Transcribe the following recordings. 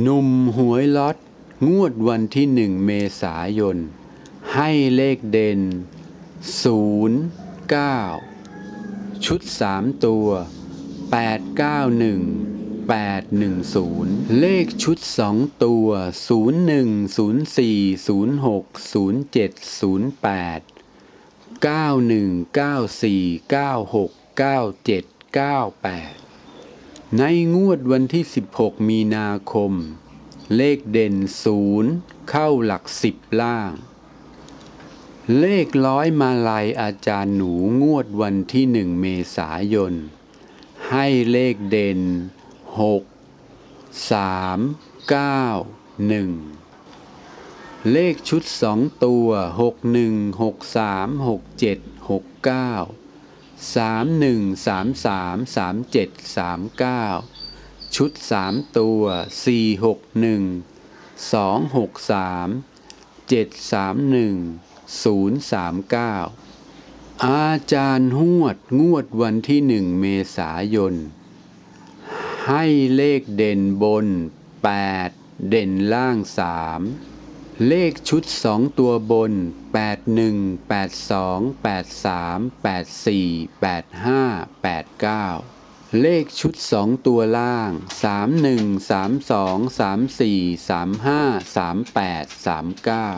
หนุ่มหวยล็อต งวดวันที่หนึ่งเมษายน ให้เลขเด่น 0 9 ชุด 3 ตัว 8 9 1 8 1 0 เลขชุด 2 ตัว 0 1 0 4 0 6 0 7 0 8 ในงวดวันที่ 16 มีนาคม เลขเด่นศูนย์เข้าหลักสิบล่าง เลขร้อยมาลายอาจารย์หนูงวดวันที่หนึ่งเมษายน ให้เลขเด่น 6 3 9 1 เลขชุดสองตัว 6 1 6 3 6 7 6 9 สามหนึ่งสามสามสามเจ็ดสามเก้าชุดสามตัวสี่หกหนึ่งสองหกสามเจ็ดสามหนึ่งศูนย์สามเก้าอาจารย์หวดงวดวันที่หนึ่งเมษายน ให้เลขเด่นบนแปดเด่นล่างสาม เลขชุดสองตัวบนแปดหนึ่งแปดสองแปดสามแปดสี่แปดห้าแปดเก้าเลขชุดสองตัวล่างสามหนึ่งสามสองสามสี่สามห้าสามแปดสามเก้า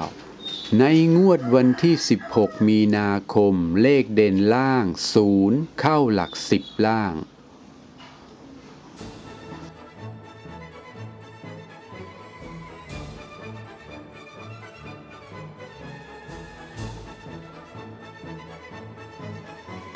ในงวดวันที่ 16 มีนาคม เลขเด่นล่างศูนย์เข้าหลักสิบล่าง